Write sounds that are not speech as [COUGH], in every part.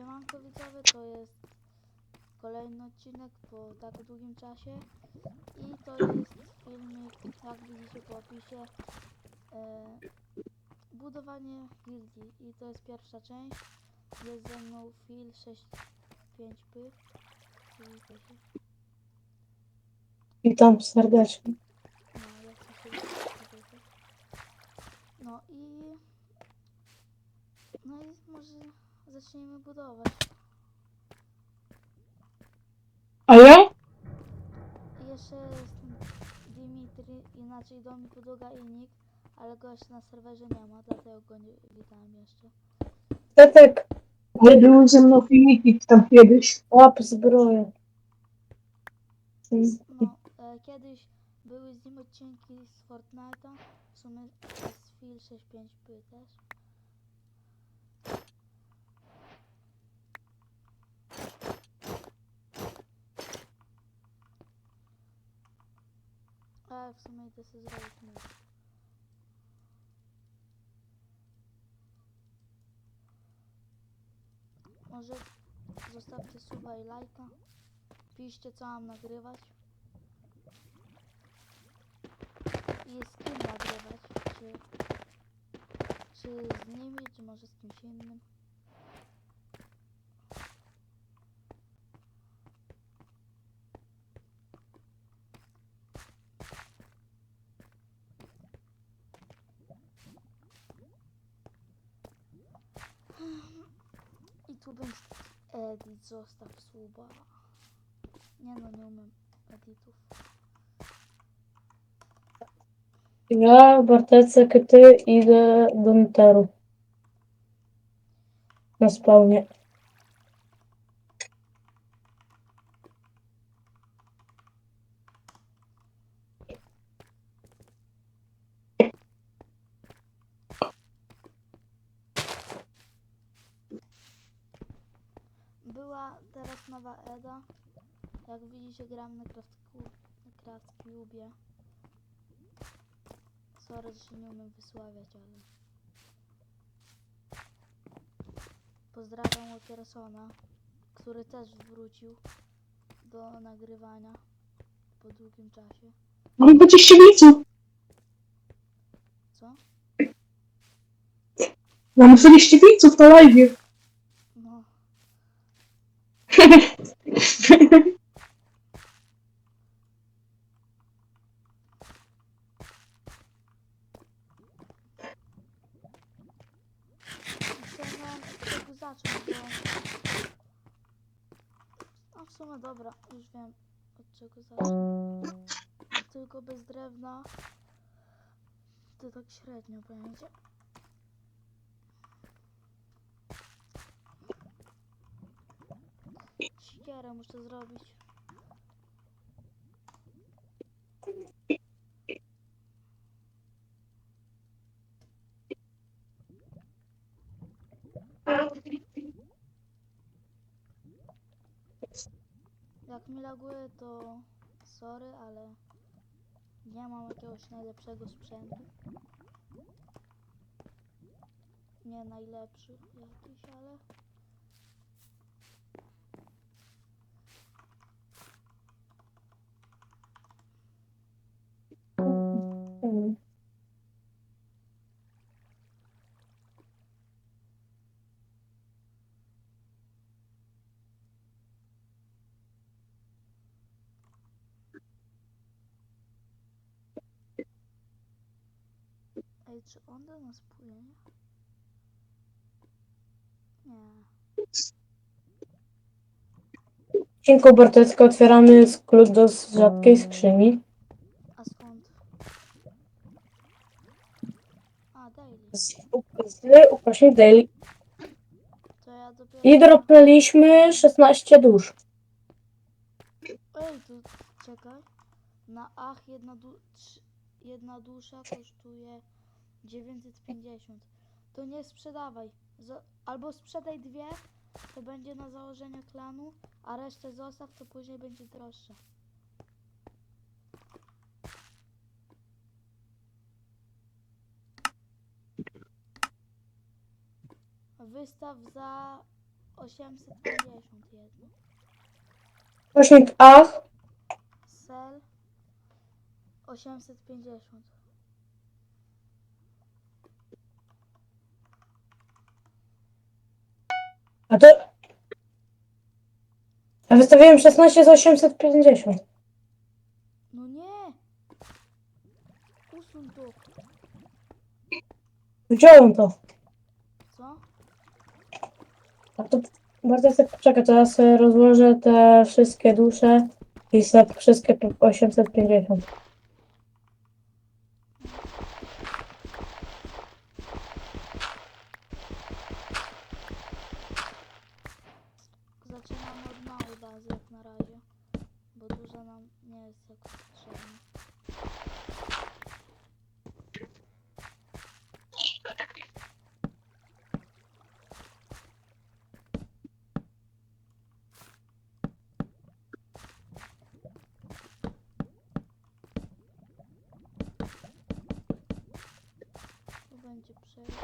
Siemanko widzowie, to jest kolejny odcinek po tak długim czasie i to jest filmik, jak widzicie po opisie, e, budowanie gildii i to jest pierwsza część. Jest ze mną Phil 65P. Przywitaj się. Witam serdecznie. No. No i... No i może zacznijmy budować. A ja? Jeszcze jest Dimitri, inaczej do mnie podłoga i nick, ale go jeszcze na serwerze nie ma, dlatego go nie widziałem jeszcze. Tetek. Ale był ze mną filmiki tam kiedyś. Łap zbroję. No, e, kiedyś były z nim odcinki z Fortnite'a, w sumie z Phil 65P też. A w sumie idę sobie zrobić. Może zostawcie suba i lajka. Piszcie co mam nagrywać. I z kim nagrywać. Czy, czy z nimi, czy może z kimś innym. Będzie edit, zostaw suba. Nie no, nie umiem editów. Ja, Bartecek, ty idę do Niteru. Na spawnie. Widzicie gram na Craft, Cube. Sorry, że się nie umiem wysławiać, ale... Pozdrawiam Watersona, który też wrócił do nagrywania po długim czasie. Mam 20 widzów. Co? Mam 20 widzów na live. No, [LAUGHS] jeszcze nie wiem zacząć, bo... No w sumie dobra, już wiem od czego zacząć. Tylko bez drewna to tak średnio będzie. Siekierę muszę zrobić. Jak mi laguje to sorry, ale nie mam jakiegoś najlepszego sprzętu. Nie najlepszy jakiś, ale Ej, czy on do nas płynie? Nie. Dziękuję Bartecka, otwieramy z- klucz do rzadkiej skrzyni. A skąd? A, daily. Z, z ukośnik daily. To ja dopiero... I dropnęliśmy 16 dusz. Ej, tu czekaj. Na Ach jedna, du... trz- jedna dusza kosztuje 950. To nie sprzedawaj. Zo- albo sprzedaj dwie, to będzie na założenie klanu, a resztę zostaw, to później będzie droższe. Wystaw za 850 jedno. Rocznik A. Sel 850. A to... Ja wystawiłem 16 z 850. No nie! Usuń to. Wziąłem to. Co? A to bardzo chcę poczekać, sobie rozłożę te wszystkie dusze i sobie wszystkie po 850. Zaczynamy od małej bazy jak na razie. Bo duża nam nie jest jak potrzebna. Tu będzie przejście.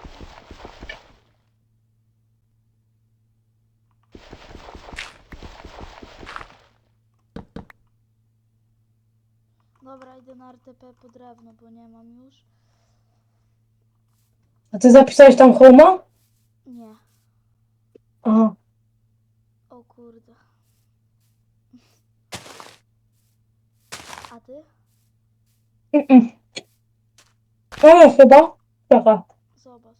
Dobra, idę na RTP po drewno, bo nie mam już. A ty zapisałeś tam homa? Nie. Aha. O kurde. A ty? Mm-mm. No chyba. Taka. Zobacz.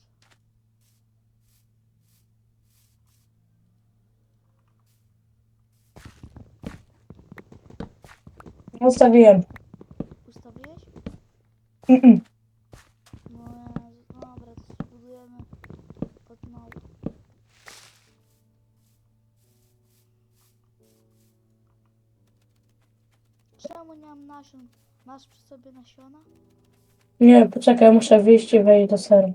Ustawiłem. Ustawiłeś? Mm-mm. No Jezu, dobra, to zbudujemy pod małą. Czemu nie mam nasion? Masz przy sobie nasiona? Nie, poczekaj, muszę wyjść i wejść do serwa.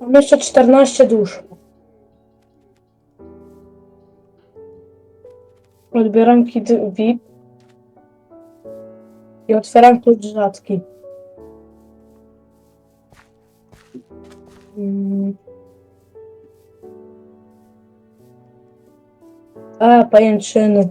Mam jeszcze 14 dusz. Odbieram kit VIP i otwieram klucz rzadki. Mm. A, pajęczyny.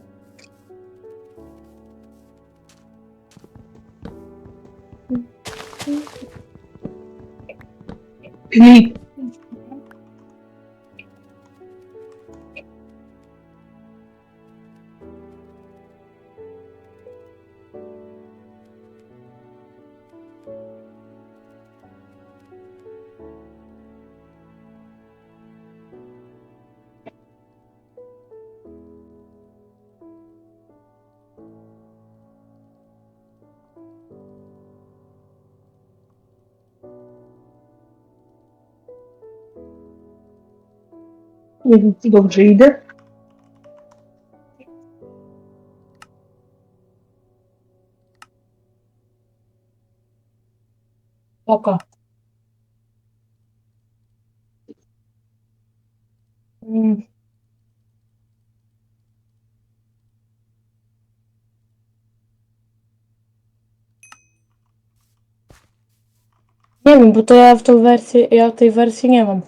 Nie wiem, dobrze idę. Oka. Mm. Nie wiem, bo to ja w tą wersję, ja tej wersji nie mam.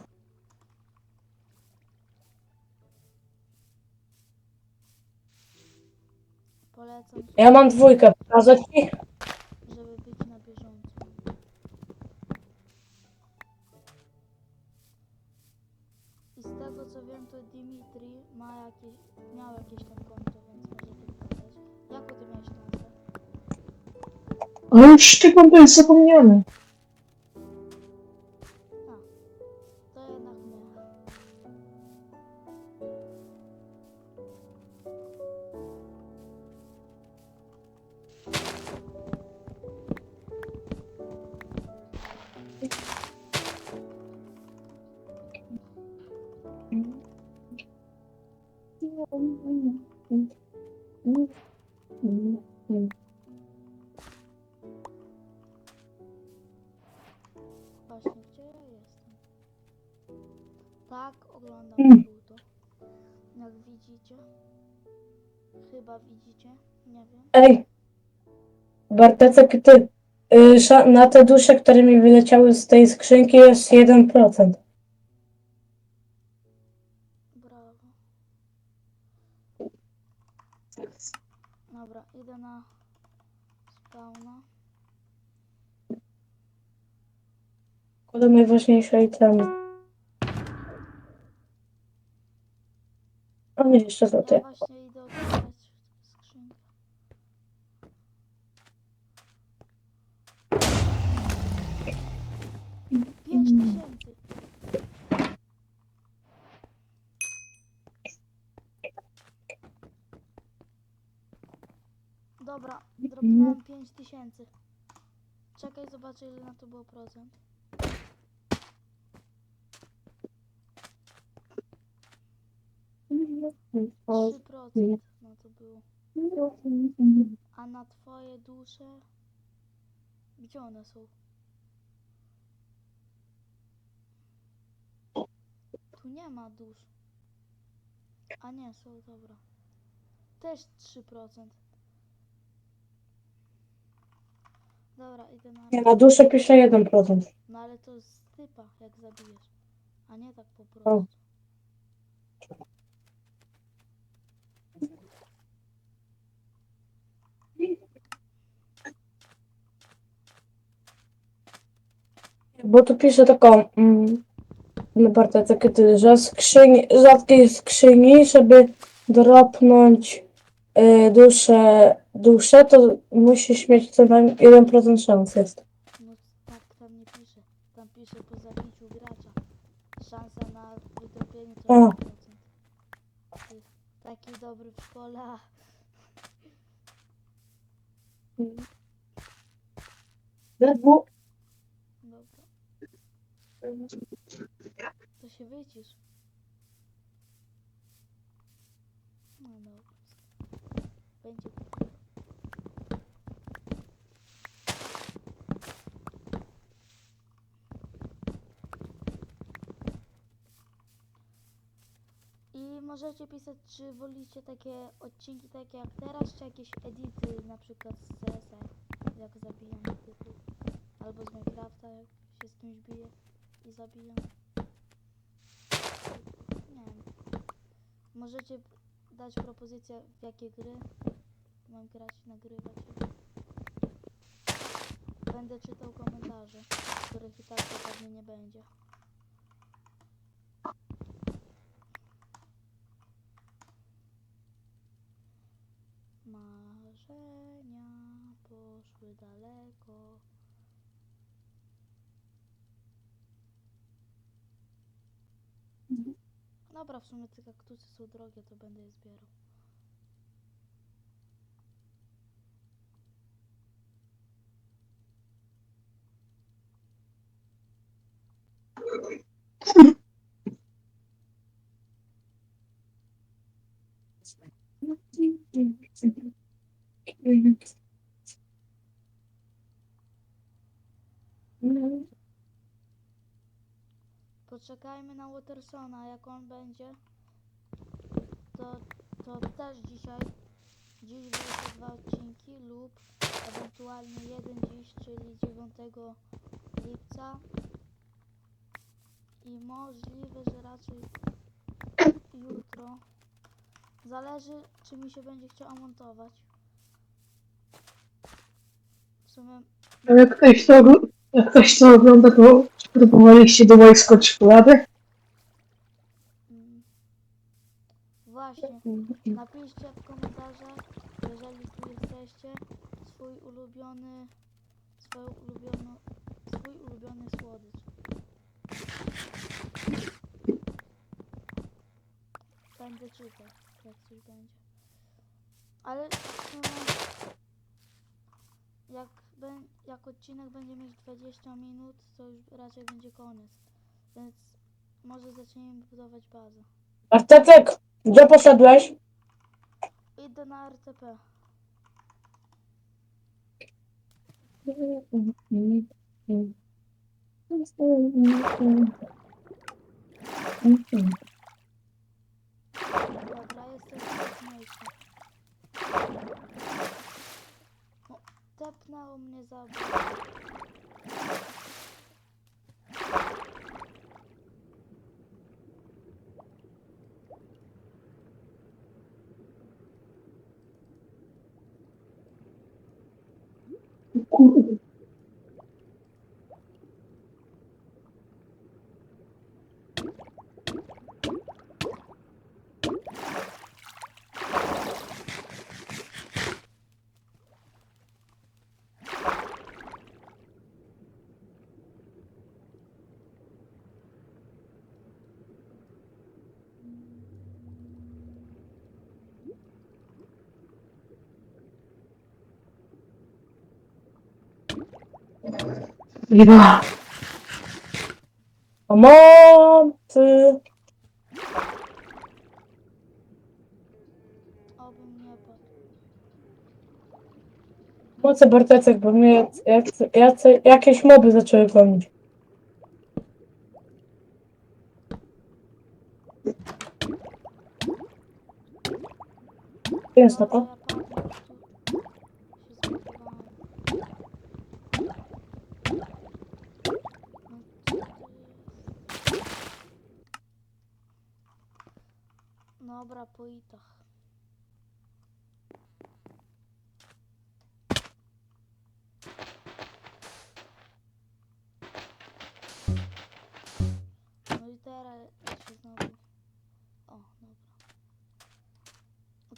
polecam, Ja mam dwójkę, pokazać ci? Ale już ty konto jest zapomniane. To Tak, oglądam Mm. żółto. Jak widzicie. Chyba widzicie, nie wiem. Ej, Bartecek, ty, y, na te dusze, które mi wyleciały z tej skrzynki jest 1%. Brawo. Dobra, idę na spawna. Kurde najważniejsze itemy. Jeszcze złoty. Ja właśnie idę otwierać skrzynkę. Pięć tysięcy. Dobra, dropnąłem pięć tysięcy. Czekaj, zobaczę ile na to było procent. Trzy procent na to było. A na twoje dusze? Gdzie one są? Tu nie ma dusz. A nie, są, dobra. Też 3%. Dobra, idę na... Nie, na duszę pisze 1%. No ale to z typa, jak zabijesz. A nie tak po O. Bo tu pisze taką, mm, no Bartecek, ty, że skrzyni, rzadkiej skrzyni, żeby dropnąć y, duszę, duszę, to musisz mieć co najmniej 1% szans jest. No tak tam nie pisze. Tam pisze po zabiciu gracza. Szansa na wytropienie to O. 1%. Ty, Taki dobry w szkole. a To się wycisz. No dobra. Będzie. I możecie pisać, czy wolicie takie odcinki takie jak teraz, czy jakieś edity, na przykład z CS-a, jak zabijam typów. Albo z Minecrafta, jak się z kimś bije i zabijam. Nie wiem. Możecie dać propozycję, w jakie gry mam grać, nagrywać. Będę czytał komentarze, których i tak pewnie nie będzie. Dobra, w sumie te kaktusy są drogie, to będę je zbierał. Poczekajmy na Watersona, jak on będzie. To, to też dzisiaj. Dziś wyjdzie dwa odcinki lub ewentualnie jeden dziś, czyli 9 lipca. I możliwe, że raczej jutro. Zależy, czy mi się będzie chciał montować. W sumie jak ktoś to, jak ktoś to ogląda, to próbowaliście do wojsko czekolady? Mm. Właśnie, napiszcie w komentarzach, jeżeli tu jesteście, swój ulubiony, swoją ulubioną, swój ulubiony słodycz. Będę czytać, jak coś będzie. Ale sumie, jak jak odcinek będzie mieć 20 minut, to już raczej będzie koniec. Więc może zaczniemy budować bazę. Bartecek, gdzie poszedłeś? Idę na RTP. Dobra, jestem mocniejszy. No, tepnęło mnie za bok. Iba. Pomocy. Obym nie padł. Pomocy Bartecek, bo mnie jacy, jacy, jakieś moby zaczęły gonić. Jest na to. ja padnę, bo tu się zbudowałem. No, co to jest? Dobra, No i teraz się znowu... O, dobra.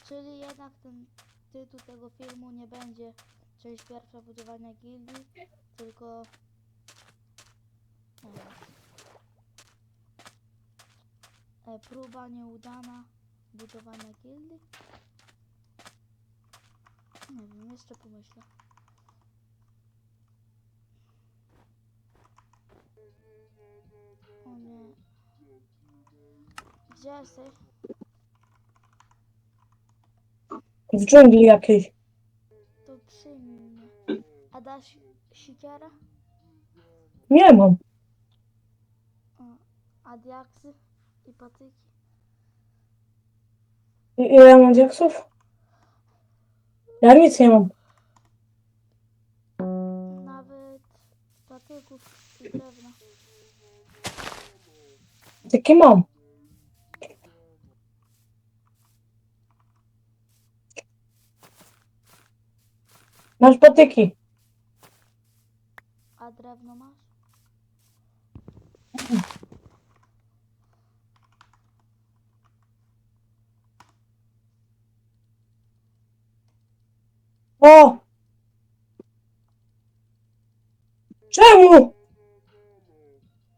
Czyli jednak ten tytuł tego filmu nie będzie część pierwsza budowania gildii, tylko... O. E, próba nieudana budowania gildii. Nie wiem, jeszcze pomyślę. O nie. Gdzie jesteś? W dżungli jakiejś. To przyjmij mnie. A dasz sikiera? Nie mam. A diaksy i patyki? I- Ile mam diaksów? Ja nic nie mam. Nawet patyków i drewna. Taki mam. Masz patyki. A drewno masz? O! Czemu?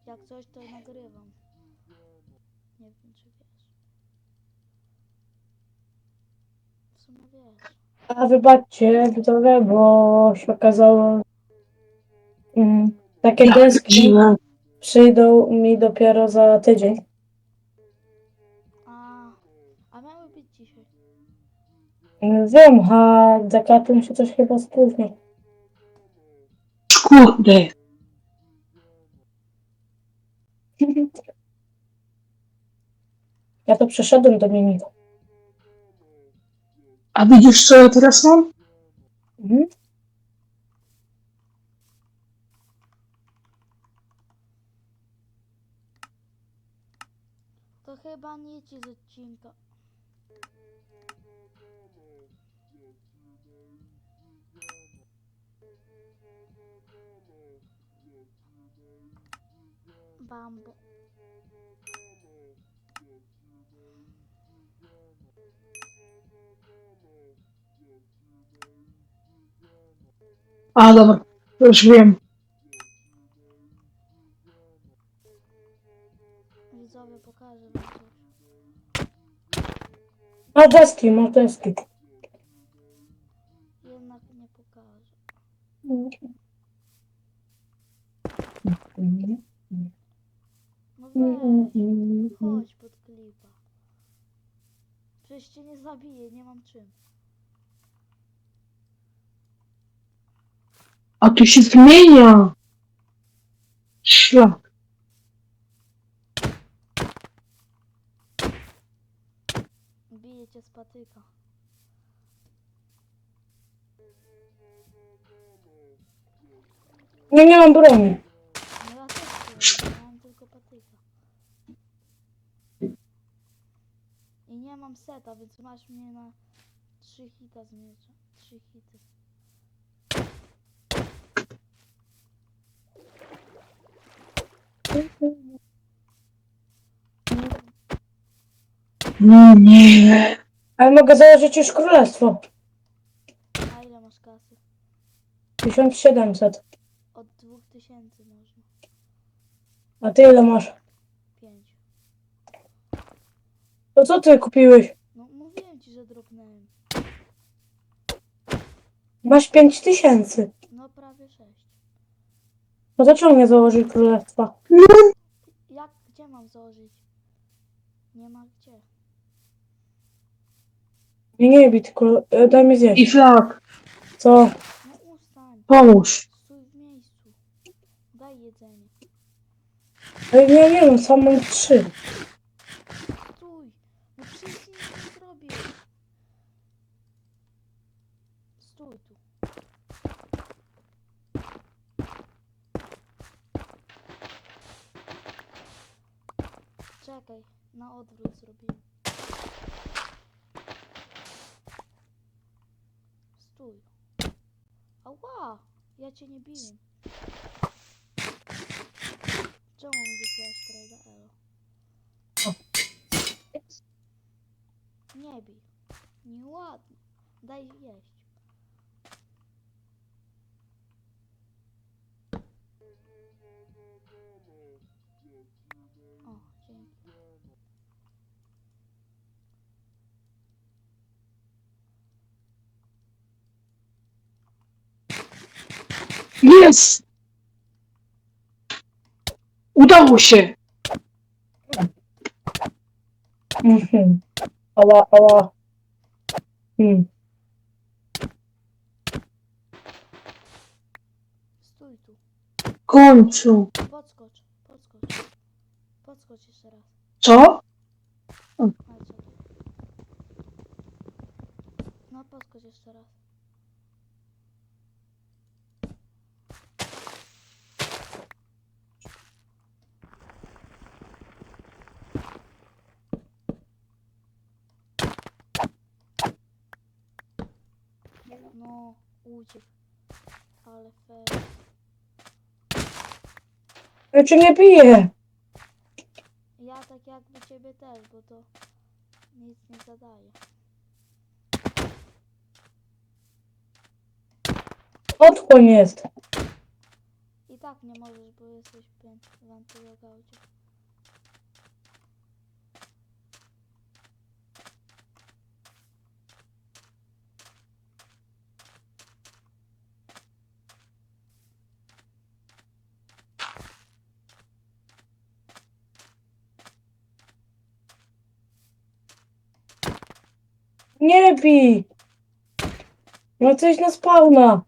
Jak coś to nagrywam. Nie wiem czy wiesz. W sumie wiesz. A wybaczcie, widzowie, bo się okazało, mm, takie deski przyjdą mi dopiero za tydzień. A, a miały być dzisiaj. Wiem, a Decathlon się coś chyba spóźni. Kurde. [LAUGHS] Ja to przeszedłem do Mimika. A widzisz co ja teraz mam? Mhm. To chyba nie ci z odcinka. Dobra, już wiem. Widzowie pokażę wam coś. Ma deski, ma deski. Jednak nie pokażę. No weź, chodź pod klipa. Przecież cię nie zabiję, nie mam czym. A tu się zmienia. Szlak. Biję cię z patyka. Nie, nie mam broni. No ja też cię robię, mam tylko patyka. Nie mam seta, więc masz mnie na 3 hita z miecza. 3 hity. No nie. Ale mogę założyć już królestwo. A ile masz kasy? 1700. Od 2000 można. A ty ile masz? To co ty kupiłeś? No mówiłem ci, że dropnąłem. Masz 5000. No prawie 6. No to czemu nie założyć królestwa? Jak, gdzie mam założyć? Nie ma gdzie. Nie, nie bij, tylko e, daj mi I zjeść. flag. Co? No ustań. Pomóż. Stój w miejscu. Daj jedzenie. Nie, nie wiem, sam mam trzy. Stój. No przecież ci nic nie zrobię. Stój tu. Czekaj, na odwrót zrobiłem. Stój. Ała! Ja cię nie biłem. Czemu mi wysyłasz trade'a, Elo? Nie bij. Nieładnie. Daj jeść. O, dzięki. Jest! Udało się! Mhm. Ała, ała. Hmm. Stój tu. W końcu. Podskocz, podskocz. Podskocz jeszcze raz. Co? No podskocz jeszcze raz. No, uciekł. Ale fair. Ja cię nie biję. Ja tak jakby ciebie też, bo to nic nie zadaje. Otchłań jest. I tak nie możesz, bo jesteś w antylogaucie. Nie bij. No coś na spawna.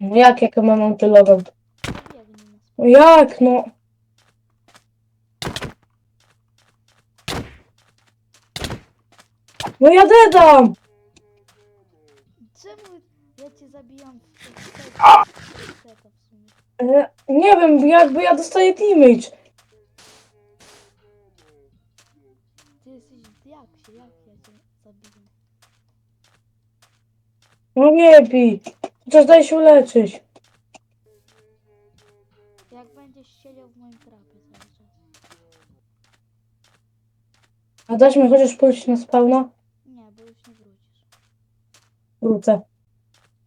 No jak, jak ja mam biegnij na No jak, no? No ja dedam. Czemu ja cię zabijam w? E, Nie wiem, jakby ja dostaję damage. Ty jesteś w diaksie, jak ja cię zabiję? No nie bij. Chociaż daj się uleczyć. Jak będziesz siedział w moim trapie cały czas. A dasz mi chociaż pójść na spawna? Nie, bo już nie wrócisz. Wrócę.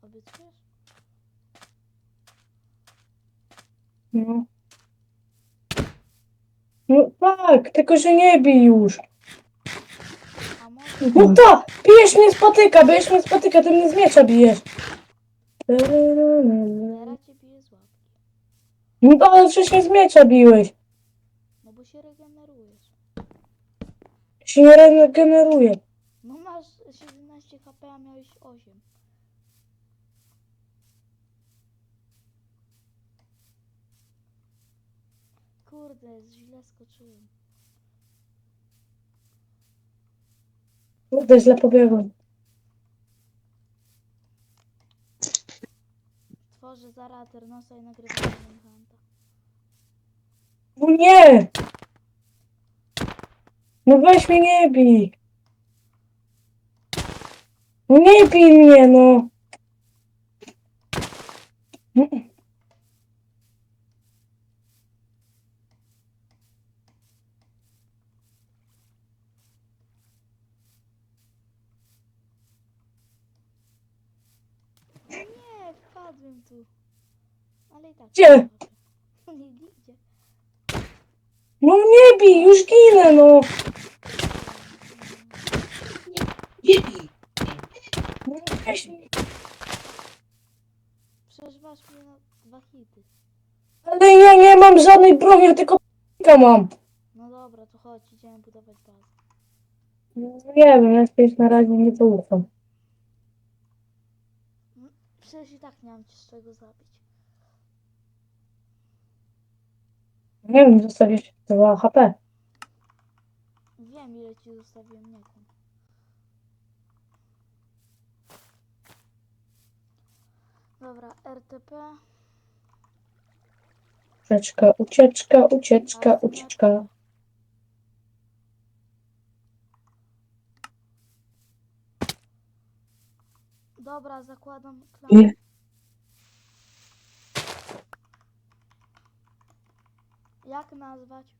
Obiecujesz? No. No tak, tylko że nie bij już. No to, bijesz mnie z patyka, bijesz mnie z patyka, ty mnie z miecza bijesz. Teraz cię bije z łapki. No ale wcześniej z miecza biłeś. No bo się regenerujesz. Się nie regeneruje. No masz 17 HP, a miałeś 8. Kurde, źle skoczyłem. Kurde, źle pobiegłem. Tworzę zaraz Aternosa i nagrywam Manhunta. No nie! No weź mnie nie bij. No nie bij mnie, no. No nie, wpadłem tu. Ale i tak. Gdzie? Nie. No nie bij, już ginę, no. No weź mnie. Przeżywasz mnie na dwa hity. Ale ja nie mam żadnej broni, ja tylko p***a mam. No dobra, to chodź, idziemy budować bazę. No Nie wiem, ja przecież na razie nie to ufam. Przecież i tak nie mam ci z czego zabić. Nie wiem, zostawisz 2 HP. Wiem ile ci zostawiłem, nie wiem. Dobra, RTP. Ucieczka, ucieczka, ucieczka, ucieczka. Dobra, zakładam klan. Jak nazwać?